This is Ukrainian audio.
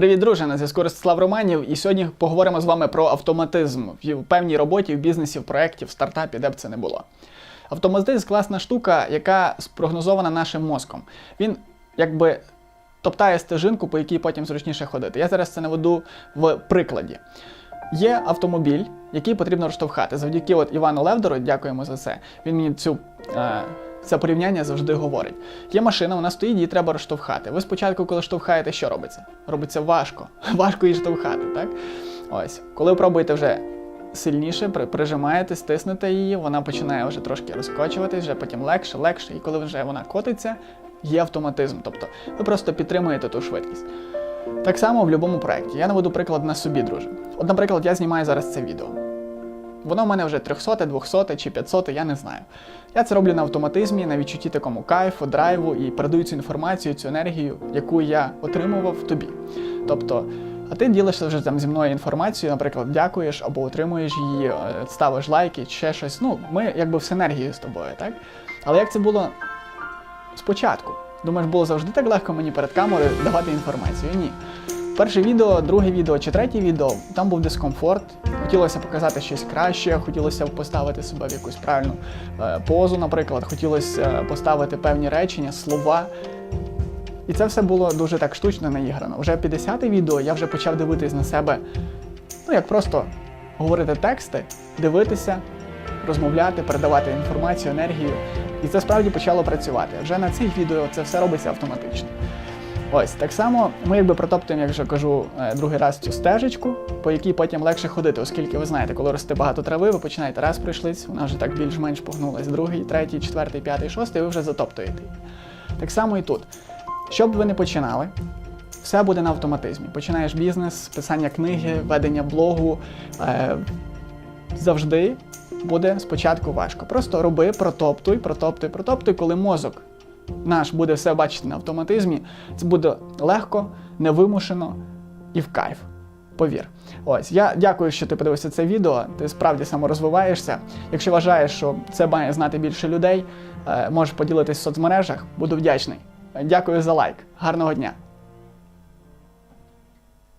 Привіт, друже! На зв'язку Ростислав Романів. І сьогодні поговоримо з вами про автоматизм в певній роботі, в бізнесі, в проєкті, в стартапі, де б це не було. Автоматизм класна штука, яка спрогнозована нашим мозком. Він якби топтає стежинку, по якій потім зручніше ходити. Я зараз це наведу в прикладі. Є автомобіль, який потрібно розштовхати. Завдяки от Івану Левдору, дякуємо за це. Він мені цю. Е, це порівняння завжди говорить. Є машина, вона стоїть, її треба розштовхати. Ви спочатку, коли штовхаєте, що робиться? Робиться важко. Важко її штовхати, так? Ось. Коли пробуєте вже сильніше, прижимаєте, стиснете її, вона починає вже трошки розкочуватись, вже потім легше, легше. І коли вже вона котиться, є автоматизм. Тобто ви просто підтримуєте ту швидкість. Так само в будь-якому проєкті. Я наведу приклад на собі, друже. От, наприклад, я знімаю зараз це відео. Воно в мене вже 300, 200 чи 500, я не знаю. Я це роблю на автоматизмі, на відчутті такому кайфу, драйву і передаю цю інформацію, цю енергію, яку я отримував тобі. Тобто, а ти ділишся вже там зі мною інформацією, наприклад, дякуєш або отримуєш її, е, ставиш лайки, ще щось. Ну, ми якби в синергії з тобою, так? Але як це було спочатку? Думаєш, було завжди так легко мені перед камерою давати інформацію? Ні. Перше відео, друге відео чи третє відео, там був дискомфорт. Хотілося показати щось краще, хотілося поставити себе в якусь правильну е, позу, наприклад, хотілося е, поставити певні речення, слова. І це все було дуже так штучно наіграно. Вже 50-те відео я вже почав дивитись на себе, ну як просто говорити тексти, дивитися, розмовляти, передавати інформацію, енергію. І це справді почало працювати. Вже на цих відео це все робиться автоматично. Ось так само ми якби протоптуємо, як вже кажу, е, другий раз цю стежечку, по якій потім легше ходити, оскільки ви знаєте, коли росте багато трави, ви починаєте раз прийшлись, вона вже так більш-менш погнулась, другий, третій, четвертий, п'ятий, шостий, ви вже затоптуєте. Так само і тут. Що б ви не починали, все буде на автоматизмі. Починаєш бізнес, писання книги, ведення блогу. Е, завжди буде спочатку важко. Просто роби, протоптуй, протоптуй, протоптуй, коли мозок наш буде все бачити на автоматизмі, це буде легко, невимушено і в кайф. Повір. Ось, я дякую, що ти подивився це відео. Ти справді саморозвиваєшся. Якщо вважаєш, що це має знати більше людей, е, можеш поділитись в соцмережах. Буду вдячний. Дякую за лайк. Гарного дня!